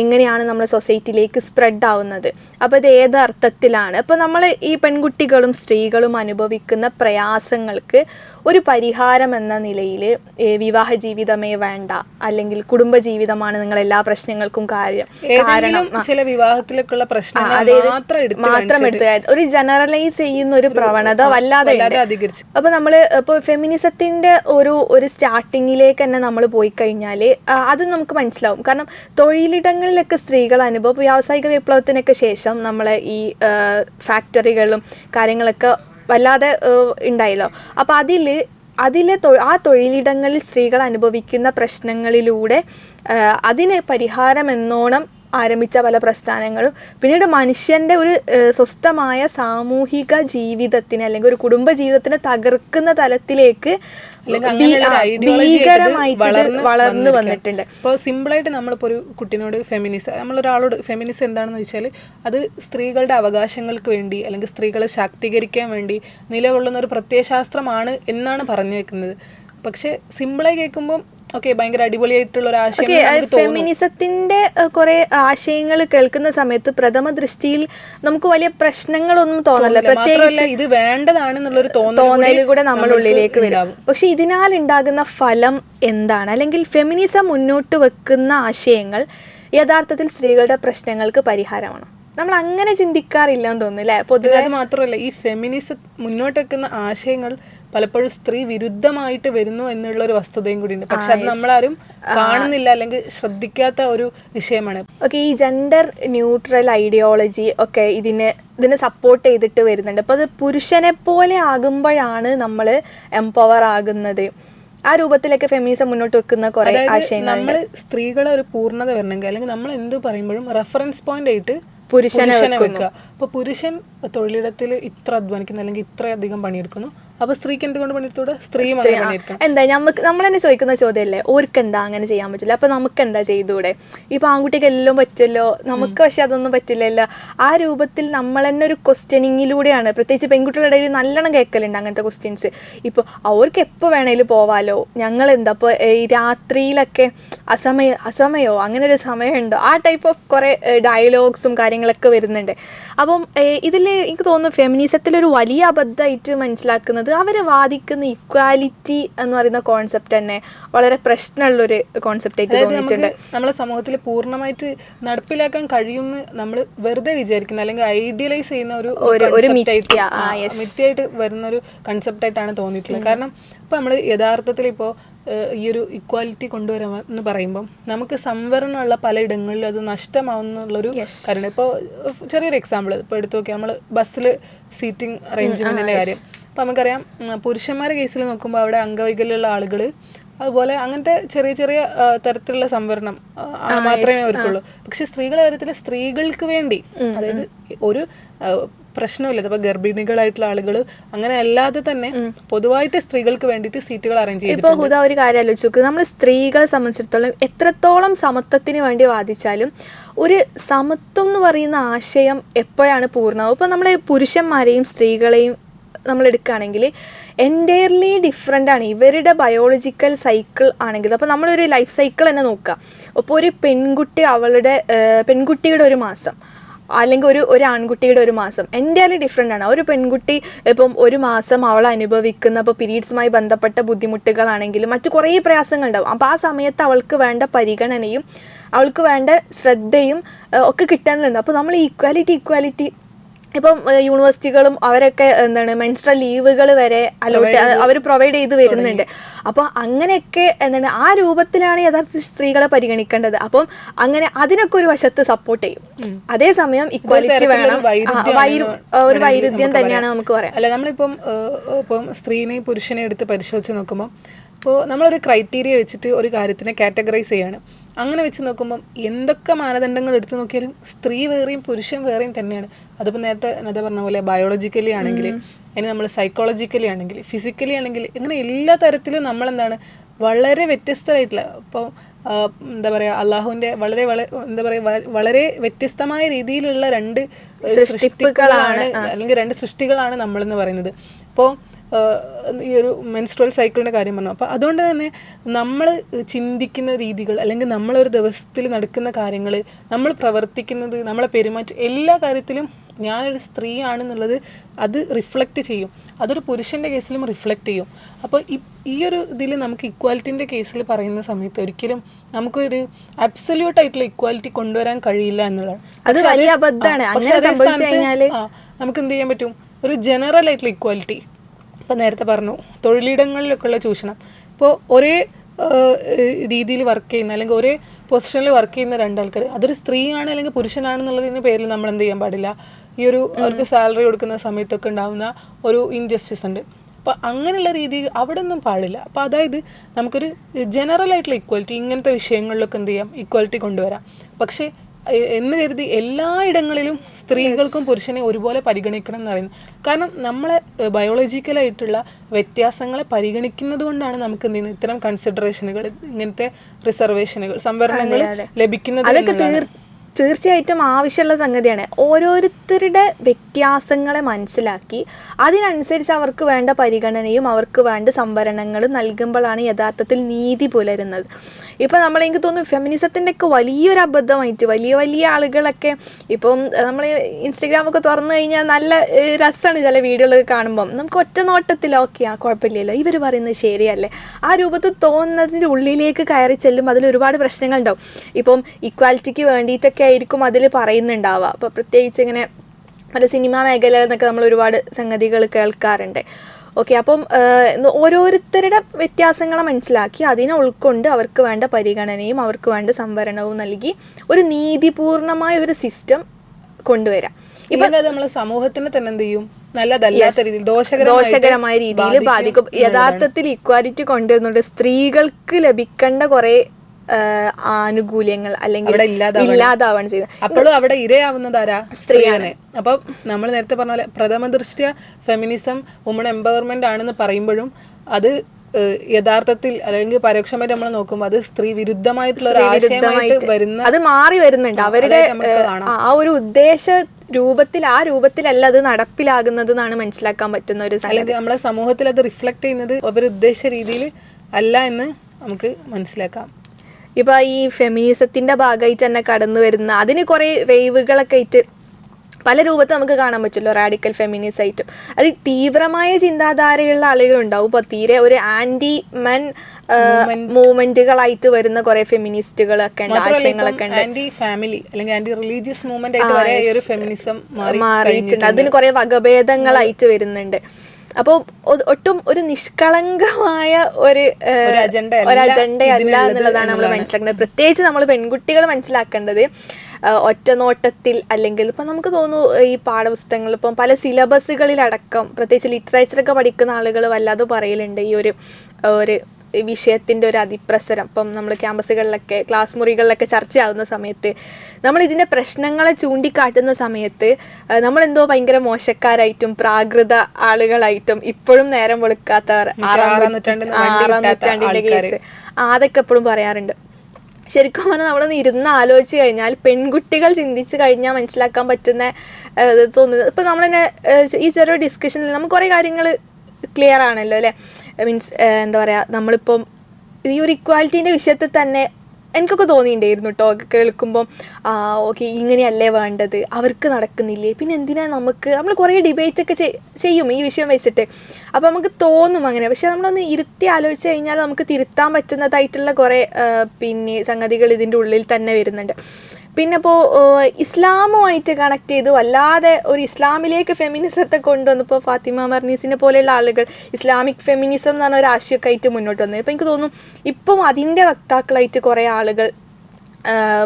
എങ്ങനെയാണ് നമ്മൾ സൊസൈറ്റിയിലേക്ക് സ്പ്രെഡ് ആവുന്നത്? അപ്പോൾ ഇത് ഏത് അർത്ഥത്തിലാണ്? അപ്പോൾ നമ്മൾ ഈ പെൺകുട്ടികളും സ്ത്രീകളും അനുഭവിക്കുന്ന പ്രയാസങ്ങൾക്ക് ഒരു പരിഹാരം എന്ന നിലയിൽ വിവാഹ ജീവിതമേ വേണ്ട. അല്ലെങ്കിൽ കുടുംബ ജീവിതമാണ് നിങ്ങൾ എല്ലാ പ്രശ്നങ്ങൾക്കും കാര്യം കാരണം ചില വിവാഹത്തിലേക്കുള്ള പ്രശ്നങ്ങൾ മാത്രം എടുത്ത് ഒരു ജനറലൈസ് ചെയ്യുന്ന ഒരു പ്രവണത വല്ലാതെ അപ്പൊ നമ്മൾ ഇപ്പൊ ഫെമിനിസത്തിന്റെ ഒരു ഒരു ഒരു സ്റ്റാർട്ടിങ്ങിലേക്ക് തന്നെ നമ്മൾ പോയി കഴിഞ്ഞാൽ അത് നമുക്ക് മനസ്സിലാവും. കാരണം തൊഴിലിടങ്ങളിലൊക്കെ സ്ത്രീകൾ അനുഭവം വ്യാവസായിക വിപ്ലവത്തിനൊക്കെ ശേഷം നമ്മളെ ഈ ഫാക്ടറികളും കാര്യങ്ങളൊക്കെ വല്ലാതെ ഉണ്ടായല്ലോ. അപ്പോൾ അതിൽ അതിലെ ആ തൊഴിലിടങ്ങളിൽ സ്ത്രീകൾ അനുഭവിക്കുന്ന പ്രശ്നങ്ങളിലൂടെ അതിന് പരിഹാരം എന്നോണം ആരംഭിച്ച പല പ്രസ്ഥാനങ്ങളും. പിന്നീട് മനുഷ്യന്റെ ഒരു സ്വസ്ഥമായ സാമൂഹിക ജീവിതത്തിന് അല്ലെങ്കിൽ ഒരു കുടുംബ ജീവിതത്തിന് തകർക്കുന്ന തലത്തിലേക്ക് ഭീകരമായിട്ട് വളർന്ന്. വന്നിട്ടുണ്ട്. ഇപ്പോൾ സിമ്പിളായിട്ട് നമ്മളിപ്പോൾ ഒരു കുട്ടിനോട് ഫെമിനിസം നമ്മളൊരാളോട് ഫെമിനിസം എന്താണെന്ന് വെച്ചാൽ അത് സ്ത്രീകളുടെ അവകാശങ്ങൾക്ക് വേണ്ടി അല്ലെങ്കിൽ സ്ത്രീകളെ ശാക്തീകരിക്കാൻ വേണ്ടി നിലകൊള്ളുന്ന ഒരു പ്രത്യയശാസ്ത്രമാണ് എന്നാണ് പറഞ്ഞു വെക്കുന്നത്. പക്ഷെ സിമ്പിളായി കേൾക്കുമ്പോൾ ഓക്കെ ഭയങ്കര അടിപൊളിയായിട്ടുള്ള ഒരു ആശയം ഫെമിനിസത്തിന്റെ കുറെ ആശയങ്ങൾ കേൾക്കുന്ന സമയത്ത് പ്രഥമ ദൃഷ്ടിയിൽ നമുക്ക് വലിയ പ്രശ്നങ്ങളൊന്നും തോന്നല്ല. പ്രത്യേകിച്ച് ഇത് വേണ്ടതാണെന്നുള്ളൊരു തോന്നൽ കൂടെ ഉള്ളിലേക്ക് വരും പക്ഷെ ഇതിനാൽ ഉണ്ടാകുന്ന ഫലം എന്താണ്? അല്ലെങ്കിൽ ഫെമിനിസം മുന്നോട്ട് വെക്കുന്ന ആശയങ്ങൾ യഥാർത്ഥത്തിൽ സ്ത്രീകളുടെ പ്രശ്നങ്ങൾക്ക് പരിഹാരമാണ്? നമ്മൾ അങ്ങനെ ചിന്തിക്കാറില്ല എന്ന് തോന്നുന്നു അല്ലേ? പൊതുവെ അത് മാത്രമല്ല ഈ ഫെമിനിസം മുന്നോട്ട് വെക്കുന്ന ആശയങ്ങൾ പലപ്പോഴും സ്ത്രീ വിരുദ്ധമായിട്ട് വരുന്നു എന്നുള്ള ഒരു വസ്തുതയും കൂടി ഉണ്ട് പക്ഷെ അത് നമ്മളാരും കാണുന്നില്ല അല്ലെങ്കിൽ ശ്രദ്ധിക്കാത്ത ഒരു വിഷയമാണ്. ഓക്കെ ഈ ജെൻഡർ ന്യൂട്രൽ ഐഡിയോളജി ഒക്കെ ഇതിന് ഇതിനെ സപ്പോർട്ട് ചെയ്തിട്ട് വരുന്നുണ്ട്. അപ്പോൾ അത് പുരുഷനെ പോലെ ആകുമ്പോഴാണ് നമ്മൾ എംപവർ ആകുന്നത്. ആ രൂപത്തിലൊക്കെ ഫെമിനിസം മുന്നോട്ട് വെക്കുന്ന കുറെ ആശയങ്ങൾ. നമ്മൾ സ്ത്രീകളെ ഒരു പൂർണത വരണമെങ്കിൽ അല്ലെങ്കിൽ നമ്മൾ എന്ത് പറയുമ്പോഴും റെഫറൻസ് പോയിന്റ് ആയിട്ട് പുരുഷനെ വെക്കുക. അപ്പൊ പുരുഷൻ തൊഴിലിടത്തിൽ ഇത്ര അധ്വാനിക്കുന്നു അല്ലെങ്കിൽ ഇത്രയധികം പണിയെടുക്കുന്നു. അപ്പൊ സ്ത്രീക്ക് എന്തുകൊണ്ട് പണിയെടുത്തൂടെ? സ്ത്രീ എന്താ നമുക്ക് നമ്മൾ തന്നെ ചോദിക്കുന്ന ചോദ്യമല്ലേ ഓർക്ക് എന്താ അങ്ങനെ ചെയ്യാൻ പറ്റില്ല? അപ്പൊ നമുക്ക് എന്താ ചെയ്തൂടെ? ഇപ്പൊ ആൺകുട്ടിക്ക് എല്ലാം പറ്റുമല്ലോ നമുക്ക് പക്ഷെ അതൊന്നും പറ്റില്ലല്ലോ? ആ രൂപത്തിൽ നമ്മൾ തന്നെ ഒരു ക്വസ്റ്റ്യനിങ്ങിലൂടെയാണ് പ്രത്യേകിച്ച് പെൺകുട്ടികളുടെ ഇടയിൽ നല്ലോണം കേൾക്കലുണ്ട് അങ്ങനത്തെ ക്വസ്റ്റ്യൻസ് ഇപ്പോൾ അവർക്ക് എപ്പോൾ വേണേലും പോവാലോ? ഞങ്ങൾ എന്താ ഇപ്പോൾ ഈ രാത്രിയിലൊക്കെ അസമയ അസമയോ? അങ്ങനെ ഒരു സമയമുണ്ടോ? ആ ടൈപ്പ് ഓഫ് കുറേ ഡയലോഗ്സും കാര്യങ്ങളൊക്കെ വരുന്നുണ്ട്. അപ്പം ഇതിൽ എനിക്ക് തോന്നുന്നു ഫെമിനിസത്തിലൊരു വലിയ അബദ്ധമായിട്ട് മനസ്സിലാക്കുന്നത് അവരെ വാദിക്കുന്ന ഇക്വാലിറ്റി എന്ന് പറയുന്ന കോൺസെപ്റ്റ് തന്നെ വളരെ പ്രശ്നമുള്ളൊരു കോൺസെപ്റ്റ് ആയിട്ട് അതായത് തോന്നിയിട്ടുണ്ട്. നമ്മളെ സമൂഹത്തിൽ പൂർണമായിട്ട് നടപ്പിലാക്കാൻ കഴിയുമെന്ന് നമ്മൾ വെറുതെ വിചാരിക്കുന്ന അല്ലെങ്കിൽ ഐഡിയലൈസ് ചെയ്യുന്ന ഒരു ഒരു-. മിഥ്യയായിട്ട് വരുന്ന ഒരു കൺസെപ്റ്റ് ആയിട്ടാണ് തോന്നിയിട്ടുള്ളത്. കാരണം ഇപ്പൊ നമ്മൾ യഥാർത്ഥത്തിൽ ഇപ്പോൾ ഈ ഒരു ഇക്വാലിറ്റി കൊണ്ടുവരാൻ എന്ന് പറയുമ്പോൾ നമുക്ക് സംവരണമുള്ള പലയിടങ്ങളിലും അത് നഷ്ടമാവുന്നുള്ളൊരു കാര്യമാണ് ഇപ്പോൾ ചെറിയൊരു എക്സാമ്പിൾ ഇപ്പോൾ എടുത്തു നോക്കിയാൽ നമ്മൾ ബസ്സിൽ സീറ്റിംഗ് അറേഞ്ച്മെന്റിന്റെ കാര്യം. അപ്പോൾ നമുക്കറിയാം പുരുഷന്മാരെ പുരുഷന്മാരുടെ കേസിൽ നോക്കുമ്പോൾ അവിടെ അംഗവൈകല്യമുള്ള ആളുകൾ അതുപോലെ അങ്ങനത്തെ ചെറിയ ചെറിയ തരത്തിലുള്ള സംവരണം മാത്രമേ അവർക്കുള്ളൂ പക്ഷെ സ്ത്രീകളുടെ കാര്യത്തിൽ സ്ത്രീകൾക്ക് വേണ്ടി അതായത് ഒരു പ്രശ്നമില്ല. ഇപ്പൊ ഗർഭിണികളായിട്ടുള്ള ആളുകൾ അങ്ങനെ അല്ലാതെ തന്നെ പൊതുവായിട്ട് സ്ത്രീകൾക്ക് വേണ്ടിയിട്ട് സീറ്റുകൾ അറേഞ്ച് ചെയ്തു ഇപ്പോൾ ഹുദ ഒരു കാര്യം ആലോചിച്ചു നമ്മൾ സ്ത്രീകളെ സംബന്ധിച്ചിടത്തോളം എത്രത്തോളം സമത്വത്തിന് വേണ്ടി വാദിച്ചാലും ഒരു സമത്വം എന്ന് പറയുന്ന ആശയം എപ്പോഴാണ് പൂർണമാവും? ഇപ്പോൾ നമ്മളെ പുരുഷന്മാരെയും സ്ത്രീകളെയും നമ്മൾ എടുക്കുകയാണെങ്കിൽ എന്റയർലി ഡിഫറെന്റ് ആണ്. ഇവരുടെ ബയോളജിക്കൽ സൈക്കിൾ ആണെങ്കിൽ അപ്പോൾ നമ്മളൊരു ലൈഫ് സൈക്കിൾ തന്നെ നോക്കുക. അപ്പോൾ ഒരു പെൺകുട്ടി അവളുടെ പെൺകുട്ടിയുടെ ഒരു മാസം. അല്ലെങ്കിൽ ഒരു ഒരു ആൺകുട്ടിയുടെ ഒരു മാസം. എന്റയർലി ഡിഫറെന്റ് ആണ്. ഒരു പെൺകുട്ടി ഇപ്പം ഒരു മാസം അവൾ അനുഭവിക്കുന്ന ഇപ്പോൾ പീരീഡ്സുമായി ബന്ധപ്പെട്ട ബുദ്ധിമുട്ടുകളാണെങ്കിലും മറ്റു കുറേ പ്രയാസങ്ങളുണ്ടാവും. അപ്പോൾ ആ സമയത്ത് അവൾക്ക് വേണ്ട പരിഗണനയും അവൾക്ക് വേണ്ട ശ്രദ്ധയും ഒക്കെ കിട്ടേണ്ടതുണ്ട് അപ്പോൾ നമ്മൾ ഈക്വാലിറ്റി ഈക്വാലിറ്റി ഇപ്പം യൂണിവേഴ്സിറ്റികളും അവരൊക്കെ എന്താണ് മെൻസ്ട്രൽ ലീവുകൾ വരെ അലോട്ട് അവർ പ്രൊവൈഡ് ചെയ്ത് വരുന്നുണ്ട്. അപ്പോൾ അങ്ങനെയൊക്കെ എന്താണ് ആ രൂപത്തിലാണ് യഥാർത്ഥ സ്ത്രീകളെ പരിഗണിക്കേണ്ടത്. അപ്പം അങ്ങനെ അതിനൊക്കെ ഒരു വശത്ത് സപ്പോർട്ട് ചെയ്യും. അതേസമയം ഇക്വാലിറ്റി വേണം. ഒരു വൈരുദ്ധ്യം തന്നെയാണ് നമുക്ക് പറയാം. അല്ല നമ്മളിപ്പം ഇപ്പം സ്ത്രീനെയും പുരുഷനെയും എടുത്ത് പരിശോധിച്ച് നോക്കുമ്പോൾ ഇപ്പോൾ നമ്മളൊരു ക്രൈറ്റീരിയ വെച്ചിട്ട് ഒരു കാര്യത്തിനെ കാറ്റഗറൈസ് ചെയ്യാണ്. അങ്ങനെ വെച്ച് നോക്കുമ്പം എന്തൊക്കെ മാനദണ്ഡങ്ങൾ എടുത്തു നോക്കിയാലും സ്ത്രീ വേറെയും പുരുഷൻ വേറെയും തന്നെയാണ്. അതിപ്പോൾ നേരത്തെ എന്താ പറഞ്ഞ പോലെ ബയോളജിക്കലി ആണെങ്കിൽ ഇനി നമ്മൾ സൈക്കോളജിക്കലി ആണെങ്കിൽ ഫിസിക്കലി ആണെങ്കിൽ ഇങ്ങനെ എല്ലാ തരത്തിലും നമ്മളെന്താണ് വളരെ വ്യത്യസ്തമായിട്ടുള്ള ഇപ്പോൾ എന്താ പറയുക അള്ളാഹുവിന്റെ വളരെ എന്താ പറയുക വളരെ വ്യത്യസ്തമായ രീതിയിലുള്ള രണ്ട് സൃഷ്ടികളാണ് അല്ലെങ്കിൽ രണ്ട് സൃഷ്ടികളാണ് നമ്മളെന്ന് പറയുന്നത്. ഇപ്പോൾ ഈ ഒരു മെൻസ്ട്രൽ സൈക്കിളിന്റെ കാര്യം പറഞ്ഞു. അപ്പോൾ അതുകൊണ്ട് തന്നെ നമ്മൾ ചിന്തിക്കുന്ന രീതികൾ അല്ലെങ്കിൽ നമ്മളൊരു ദിവസത്തിൽ നടക്കുന്ന കാര്യങ്ങൾ നമ്മൾ പ്രവർത്തിക്കുന്നത് നമ്മളെ പെരുമാറ്റം എല്ലാ കാര്യത്തിലും ഞാനൊരു സ്ത്രീയാണെന്നുള്ളത് അത് റിഫ്ലക്റ്റ് ചെയ്യും. അതൊരു പുരുഷന്റെ കേസിലും റിഫ്ലക്റ്റ് ചെയ്യും. അപ്പോൾ ഈ ഒരു ഇതിൽ നമുക്ക് ഇക്വാലിറ്റിന്റെ കേസിൽ പറയുന്ന സമയത്ത് ഒരിക്കലും നമുക്കൊരു അബ്സല്യൂട്ട് ആയിട്ടുള്ള ഇക്വാലിറ്റി കൊണ്ടുവരാൻ കഴിയില്ല എന്നുള്ളതാണ്. അത് വലിയ അബദ്ധമാണ്. നമുക്ക് എന്ത് ചെയ്യാൻ പറ്റും? ഒരു ജനറൽ ആയിട്ടുള്ള ഇക്വാലിറ്റി ഇപ്പം നേരത്തെ പറഞ്ഞു തൊഴിലിടങ്ങളിലൊക്കെയുള്ള ചൂഷണം. ഇപ്പോൾ ഒരേ രീതിയിൽ വർക്ക് ചെയ്യുന്ന അല്ലെങ്കിൽ ഒരേ പൊസിഷനിൽ വർക്ക് ചെയ്യുന്ന രണ്ടാൾക്കാർ അതൊരു സ്ത്രീയാണ് അല്ലെങ്കിൽ പുരുഷനാണെന്നുള്ളതിന്റെ പേരിൽ നമ്മൾ എന്ത് ചെയ്യാൻ പാടില്ല. ഈ ഒരു അവർക്ക് സാലറി കൊടുക്കുന്ന സമയത്തൊക്കെ ഉണ്ടാകുന്ന ഒരു ഇൻജസ്റ്റിസ് ഉണ്ട്. അപ്പോൾ അങ്ങനെയുള്ള രീതി അവിടെ ഒന്നും പാടില്ല. അപ്പോൾ അതായത് നമുക്കൊരു ജനറൽ ആയിട്ടുള്ള ഇക്വാലിറ്റി ഇങ്ങനത്തെ വിഷയങ്ങളിലൊക്കെ എന്ത് ചെയ്യാം? ഇക്വാലിറ്റി കൊണ്ടുവരാം. പക്ഷേ എന്ന് കരുതി എല്ലായിടങ്ങളിലും സ്ത്രീകൾക്കും പുരുഷനെ ഒരുപോലെ പരിഗണിക്കണം എന്ന് പറയുന്നു. കാരണം നമ്മളെ ബയോളജിക്കലായിട്ടുള്ള വ്യത്യാസങ്ങളെ പരിഗണിക്കുന്നത് കൊണ്ടാണ് നമുക്ക് എന്ത് ഇത്തരം കൺസിഡറേഷനുകൾ ഇങ്ങനത്തെ റിസർവേഷനുകൾ സംവരണങ്ങൾ ലഭിക്കുന്നത് അതൊക്കെ. തീർച്ചയായിട്ടും ആവശ്യമുള്ള സംഗതിയാണ്. ഓരോരുത്തരുടെ വ്യത്യാസങ്ങളെ മനസ്സിലാക്കി അതിനനുസരിച്ച് അവർക്ക് വേണ്ട പരിഗണനയും അവർക്ക് വേണ്ട സംവരണങ്ങളും നൽകുമ്പോഴാണ് യഥാർത്ഥത്തിൽ നീതി പുലരുന്നത്. ഇപ്പം നമ്മൾ എനിക്ക് തോന്നുന്നു ഫെമിനിസത്തിന്റെ ഒക്കെ വലിയൊരു അബദ്ധമായിട്ട് വലിയ വലിയ ആളുകളൊക്കെ ഇപ്പം നമ്മൾ ഇൻസ്റ്റഗ്രാമൊക്കെ തുറന്നു കഴിഞ്ഞാൽ നല്ല രസമാണ് ചില വീഡിയോകൾ കാണുമ്പം. നമുക്ക് ഒറ്റ നോട്ടത്തിൽ ഓക്കെ ആ കുഴപ്പമില്ലല്ലോ. ഇവർ പറയുന്നത് ശരിയല്ലേ? ആ രൂപത്തിൽ തോന്നുന്നതിന്റെ ഉള്ളിലേക്ക് കയറി ചെല്ലുമ്പോൾ അതിൽ ഒരുപാട് പ്രശ്നങ്ങളുണ്ടാവും. ഇപ്പം ഇക്വാലിറ്റിക്ക് വേണ്ടിയിട്ടൊക്കെ ആയിരിക്കും അതിൽ പറയുന്നുണ്ടാവുക. അപ്പോൾ പ്രത്യേകിച്ച് ഇങ്ങനെ പല സിനിമാ മേഖലയിൽ നിന്നൊക്കെ നമ്മൾ ഒരുപാട് സംഗതികൾ കേൾക്കാറുണ്ട്. ഓക്കെ അപ്പം ഓരോരുത്തരുടെ വ്യത്യാസങ്ങളെ മനസ്സിലാക്കി അതിനെ ഉൾക്കൊണ്ട് അവർക്ക് വേണ്ട പരിഗണനയും അവർക്ക് വേണ്ട സംവരണവും നൽകി ഒരു നീതിപൂർണമായ ഒരു സിസ്റ്റം കൊണ്ടുവരാം. ഇപ്പൊ നമ്മളെ സമൂഹത്തിന് തന്നെ എന്ത് ചെയ്യും? ദോഷകരമായ രീതിയിൽ ബാധിക്കും യഥാർത്ഥത്തിൽ ഇക്വാലിറ്റി കൊണ്ടുവരുന്നുണ്ട്. സ്ത്രീകൾക്ക് ലഭിക്കേണ്ട കുറെ ആനുകൂല്യങ്ങൾ അല്ലെങ്കിൽ ഇല്ലാതാവണം. ചെയ്യുന്നത്. അപ്പോഴും അവിടെ ഇരയാവുന്നത് ആരാ? സ്ത്രീയാണ്. അപ്പൊ നമ്മൾ നേരത്തെ പറഞ്ഞ പോലെ പ്രഥമ ദൃഷ്ട്യ ഫെമിനിസം വുമൺ എംപവർമെന്റ് ആണെന്ന് പറയുമ്പോഴും അത് യഥാർത്ഥത്തിൽ അല്ലെങ്കിൽ പരോക്ഷമായിട്ട് നമ്മൾ നോക്കുമ്പോൾ അത് സ്ത്രീ വിരുദ്ധമായിട്ടുള്ള ഒരു ആശയമായിട്ട് വരുന്ന അത് മാറി വരുന്നുണ്ട്. അവരുടെ. ആ ഒരു ഉദ്ദേശ രൂപത്തിൽ ആ രൂപത്തിലല്ല അത് നടപ്പിലാകുന്നത് എന്നാണ് മനസ്സിലാക്കാൻ പറ്റുന്ന ഒരു അല്ലെങ്കിൽ നമ്മളെ സമൂഹത്തിൽ അത് റിഫ്ലക്ട് ചെയ്യുന്നത് അവർ ഉദ്ദേശ രീതിയിൽ അല്ല എന്ന് നമുക്ക് മനസ്സിലാക്കാം. ഇപ്പൊ ഈ ഫെമിനിസത്തിന്റെ ഭാഗമായിട്ട് തന്നെ കടന്നു വരുന്ന അതിന് കുറെ വേവുകളൊക്കെ ആയിട്ട് പല രൂപത്തിൽ നമുക്ക് കാണാൻ പറ്റുമല്ലോ റാഡിക്കൽ ഫെമിനിസ്റ്റ് ആയിട്ടും. അത് തീവ്രമായ ചിന്താധാരയുള്ള ആളുകളുണ്ടാവും. ഇപ്പോൾ തീരെ ഒരു ആന്റി മെൻ മൂവ്മെന്റുകളായിട്ട് വരുന്ന കുറെ ഫെമിനിസ്റ്റുകളൊക്കെ ഉണ്ട് ആശയങ്ങളൊക്കെ ഉണ്ട്. ആന്റി ഫാമിലി അല്ലെങ്കിൽ ആന്റി റിലീജിയസ് മൂവ്മെന്റ് ആയിട്ട് വരെ ഈ ഒരു ഫെമിനിസം മാറി മാറിയിട്ടുണ്ട്. അതിന് കുറെ വകഭേദങ്ങളായിട്ട് വരുന്നുണ്ട്. അപ്പോൾ ഒട്ടും ഒരു നിഷ്കളങ്കമായ ഒരു ഒരു അജണ്ട അല്ല അജണ്ട അല്ല എന്നുള്ളതാണ് നമ്മൾ മനസ്സിലാക്കുന്നത്. പ്രത്യേകിച്ച് നമ്മൾ പെൺകുട്ടികൾ മനസ്സിലാക്കേണ്ടത് ഒറ്റ നോട്ടത്തിൽ അല്ലെങ്കിൽ ഇപ്പം നമുക്ക് തോന്നുന്നു ഈ പാഠപുസ്തകങ്ങൾ ഇപ്പം പല സിലബസുകളിലടക്കം പ്രത്യേകിച്ച് ലിറ്ററേച്ചറൊക്കെ പഠിക്കുന്ന ആളുകൾ വല്ലാതെ പറയലുണ്ട് ഈ ഒരു ഒരു വിഷയത്തിന്റെ ഒരു അതിപ്രസരം. ഇപ്പം നമ്മൾ ക്യാമ്പസുകളിലൊക്കെ ക്ലാസ് മുറികളിലൊക്കെ ചർച്ചയാവുന്ന സമയത്ത് നമ്മൾ ഇതിന്റെ പ്രശ്നങ്ങളെ ചൂണ്ടിക്കാട്ടുന്ന സമയത്ത് നമ്മളെന്തോ ഭയങ്കര മോശക്കാരായിട്ടും പ്രാകൃത ആളുകളായിട്ടും ഇപ്പോഴും നേരം വെളുക്കാത്ത ആറാം നൂറ്റാണ്ടിന്റെ കേസ്. അതൊക്കെ എപ്പോഴും പറയാറുണ്ട്. ശരിക്കും പറഞ്ഞാൽ നമ്മളൊന്ന് ഇരുന്ന് ആലോചിച്ച് കഴിഞ്ഞാൽ പെൺകുട്ടികൾ ചിന്തിച്ച് കഴിഞ്ഞാൽ മനസ്സിലാക്കാൻ പറ്റുന്ന തോന്നുന്നത്. ഇപ്പം നമ്മളെന്നെ ഈ ചെറിയ ഡിസ്കഷനിൽ നമുക്ക് കുറേ കാര്യങ്ങൾ ക്ലിയർ ആണല്ലോ അല്ലേ? മീൻസ് എന്താ പറയുക നമ്മളിപ്പം ഈ ഒരു ഇക്വാലിറ്റീന്റെ വിഷയത്തിൽ തന്നെ എനിക്കൊക്കെ തോന്നിയിട്ടുണ്ടായിരുന്നു കേട്ടോ കേൾക്കുമ്പം ഓക്കെ ഇങ്ങനെയല്ലേ വേണ്ടത്? അവർക്ക് നടക്കുന്നില്ലേ? പിന്നെ എന്തിനാ നമുക്ക് നമ്മൾ കുറേ ഡിബേറ്റ് ഒക്കെ ചെയ്- ചെയ്യും ഈ വിഷയം വെച്ചിട്ട്. അപ്പോൾ നമുക്ക് തോന്നും അങ്ങനെ. പക്ഷെ നമ്മളൊന്ന് ഇരുത്തി ആലോചിച്ച് കഴിഞ്ഞാൽ നമുക്ക് തിരുത്താൻ പറ്റുന്നതായിട്ടുള്ള കുറേ പിന്നെ സംഗതികൾ ഇതിന്റെ ഉള്ളിൽ തന്നെ വരുന്നുണ്ട്. പിന്നെ ഇപ്പോൾ ഇസ്ലാമുമായിട്ട് കണക്ട് ചെയ്തു. അല്ലാതെ ഒരു ഇസ്ലാമിലേക്ക് ഫെമിനിസത്തെ കൊണ്ടുവന്നപ്പോൾ ഫാത്തിമ മർനീസിനെ പോലെയുള്ള ആളുകൾ ഇസ്ലാമിക് ഫെമിനിസം എന്ന് പറഞ്ഞ ഒരു ആശയമൊക്കെ ആയിട്ട് മുന്നോട്ട് വന്നത് അപ്പോൾ എനിക്ക് തോന്നുന്നു ഇപ്പം അതിന്റെ വക്താക്കളായിട്ട് കുറേ ആളുകൾ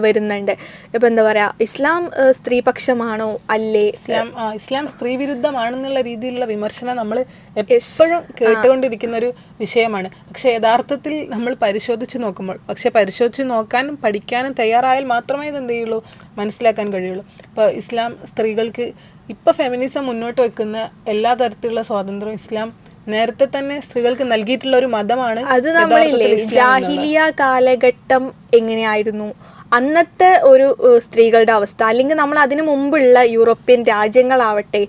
വരുന്നുണ്ട്. ഇപ്പം എന്താ പറയുക ഇസ്ലാം സ്ത്രീപക്ഷമാണോ അല്ലേ? ഇസ്ലാം ഇസ്ലാം സ്ത്രീ വിരുദ്ധമാണെന്നുള്ള രീതിയിലുള്ള വിമർശനം നമ്മൾ എപ്പോഴും കേട്ടുകൊണ്ടിരിക്കുന്ന ഒരു വിഷയമാണ്. പക്ഷെ യഥാർത്ഥത്തിൽ നമ്മൾ പരിശോധിച്ച് നോക്കുമ്പോൾ പക്ഷെ പരിശോധിച്ച് നോക്കാനും പഠിക്കാനും തയ്യാറായാൽ മാത്രമേ ഇത് എന്ത് ചെയ്യുള്ളൂ? മനസ്സിലാക്കാൻ കഴിയുള്ളൂ. ഇപ്പോൾ ഇസ്ലാം സ്ത്രീകൾക്ക് ഇപ്പോൾ ഫെമിനിസം മുന്നോട്ട് വെക്കുന്ന എല്ലാ തരത്തിലുള്ള സ്വാതന്ത്ര്യവും ഇസ്ലാം നേരത്തെ തന്നെ സ്ത്രീകൾക്ക് നൽകിയിട്ടുള്ള ഒരു മതമാണ് അത് നമ്മളില്ലേ. ജാഹിലിയ കാലഘട്ടം എങ്ങനെയായിരുന്നു? അന്നത്തെ ഒരു സ്ത്രീകളുടെ അവസ്ഥ അല്ലെങ്കിൽ നമ്മൾ അതിനു മുമ്പുള്ള യൂറോപ്യൻ രാജ്യങ്ങളാവട്ടെ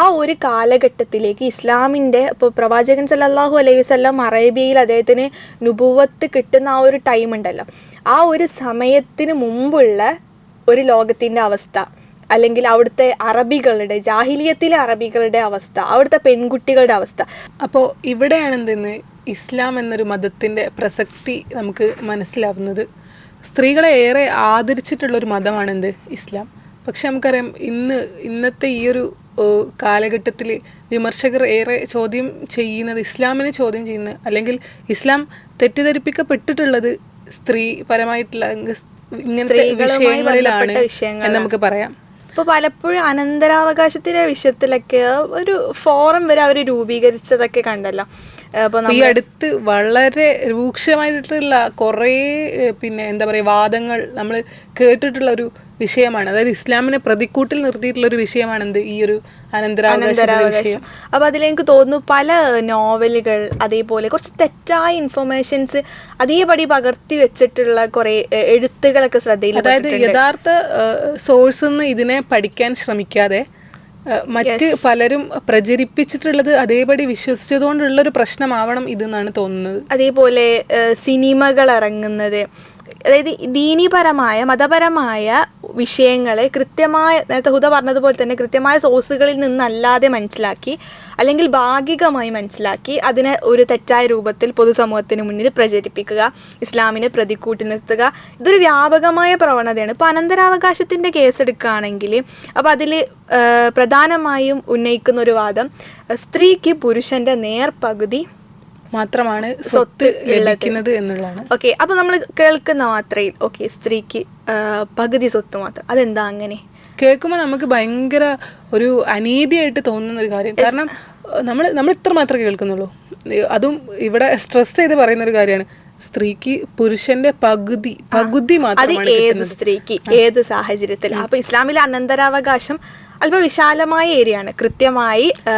ആ ഒരു കാലഘട്ടത്തിലേക്ക് ഇസ്ലാമിന്റെ ഇപ്പോൾ പ്രവാചകൻ സല്ലല്ലാഹു അലൈഹി വസല്ലം അറേബ്യയിൽ അദ്ദേഹത്തിന് നുബുവത്ത് കിട്ടുന്ന ആ ഒരു ടൈം ഉണ്ടല്ലോ. ആ ഒരു സമയത്തിന് മുമ്പുള്ള ഒരു ലോകത്തിന്റെ അവസ്ഥ. അല്ലെങ്കിൽ അവിടുത്തെ അറബികളുടെ ജാഹിലിയത്തിലെ അറബികളുടെ അവസ്ഥ അവിടുത്തെ പെൺകുട്ടികളുടെ അവസ്ഥ. അപ്പോൾ ഇവിടെയാണ് എന്തെന്ന് ഇസ്ലാം എന്നൊരു മതത്തിന്റെ പ്രസക്തി നമുക്ക് മനസ്സിലാവുന്നത്. സ്ത്രീകളെ ഏറെ ആദരിച്ചിട്ടുള്ളൊരു മതമാണെന്ത് ഇസ്ലാം. പക്ഷെ നമുക്കറിയാം ഇന്ന് ഇന്നത്തെ ഈ ഒരു കാലഘട്ടത്തിൽ വിമർശകർ ഏറെ ചോദ്യം ചെയ്യുന്നത് ഇസ്ലാമിനെ ചോദ്യം ചെയ്യുന്ന അല്ലെങ്കിൽ ഇസ്ലാം തെറ്റിദ്ധരിപ്പിക്കപ്പെട്ടിട്ടുള്ളത് സ്ത്രീപരമായിട്ടുള്ള ഇങ്ങനത്തെ വിഷയങ്ങളിലാണ്. എന്ന് നമുക്ക് പറയാം. ഇപ്പോൾ പലപ്പോഴും അനന്തരാവകാശത്തിന്റെ വിഷയത്തിലൊക്കെ ഒരു ഫോറം വരെ അവർ രൂപീകരിച്ചതൊക്കെ കണ്ടല്ലോ. ഈ അടുത്ത് വളരെ രൂക്ഷമായിട്ടുള്ള കുറേ പിന്നെ എന്താ പറയുക വാദങ്ങൾ നമ്മൾ കേട്ടിട്ടുള്ള ഒരു വിഷയമാണ്. അതായത് ഇസ്ലാമിനെ പ്രതിക്കൂട്ടിൽ നിർത്തിയിട്ടുള്ള ഒരു വിഷയമാണ് എന്ത് ഈ ഒരു അനന്തരാവകാശം. അപ്പൊ അപ്പോൾ അതിലെനിക്ക് തോന്നുന്നു പല നോവലുകൾ അതേപോലെ കുറച്ച് തെറ്റായ ഇൻഫർമേഷൻസ് അതേപടി പകർത്തി വെച്ചിട്ടുള്ള കുറേ എഴുത്തുകളൊക്കെ ശ്രദ്ധയിൽ അതായത് യഥാർത്ഥ സോഴ്സ് നിന്ന് ഇതിനെ പഠിക്കാൻ ശ്രമിക്കാതെ മറ്റ് പലരും പ്രചരിപ്പിച്ചിട്ടുള്ളത് അതേപടി വിശ്വസിച്ചതുകൊണ്ടുള്ള ഒരു പ്രശ്നമാവണം ഇതെന്നാണ് തോന്നുന്നത്. അതേപോലെ സിനിമകൾ ഇറങ്ങുന്നത്. അതായത് ദീനീപരമായ മതപരമായ വിഷയങ്ങളെ കൃത്യമായ നേരത്തെ ഹുദ പറഞ്ഞതുപോലെ തന്നെ കൃത്യമായ സോഴ്സുകളിൽ നിന്നല്ലാതെ മനസ്സിലാക്കി അല്ലെങ്കിൽ ഭാഗികമായി മനസ്സിലാക്കി അതിനെ ഒരു തെറ്റായ രൂപത്തിൽ പൊതുസമൂഹത്തിന് മുന്നിൽ പ്രചരിപ്പിക്കുക ഇസ്ലാമിനെ പ്രതിക്കൂട്ടി നിർത്തുക ഇതൊരു വ്യാപകമായ പ്രവണതയാണ്. ഇപ്പോൾ അനന്തരാവകാശത്തിന്റെ കേസ് എടുക്കുകയാണെങ്കിൽ അപ്പോൾ അതിൽ പ്രധാനമായും ഉന്നയിക്കുന്ന ഒരു വാദം സ്ത്രീക്ക് പുരുഷന്റെ നേർപകുതി മാത്രമാണ് സ്വത്ത് ലഭിക്കുന്നത് എന്നുള്ളതാണ്. ഓക്കെ അപ്പോൾ നമ്മൾ കേൾക്കുന്ന മാത്രയിൽ ഓക്കെ സ്ത്രീക്ക് പകുതി സ്വത്ത് മാത്രം അതെന്താ അങ്ങനെ? കേൾക്കുമ്പോൾ നമുക്ക് ഭയങ്കര ഒരു അനീതിയായിട്ട് തോന്നുന്ന ഒരു കാര്യം. കാരണം നമ്മൾ നമ്മൾ ഇത്ര മാത്രമേ കേൾക്കുന്നുള്ളൂ. അതും ഇവിടെ സ്ട്രെസ് ചെയ്ത് പറയുന്ന ഒരു കാര്യമാണ്. സ്ത്രീക്ക് പുരുഷന്റെ പകുതി പകുതി അത് മാത്രമാണ് ഏത് സ്ത്രീക്ക് ഏത് സാഹചര്യത്തിൽ? അപ്പൊ ഇസ്ലാമിലെ അനന്തരാവകാശം അല്പം വിശാലമായ ഏരിയ ആണ് കൃത്യമായി ആ,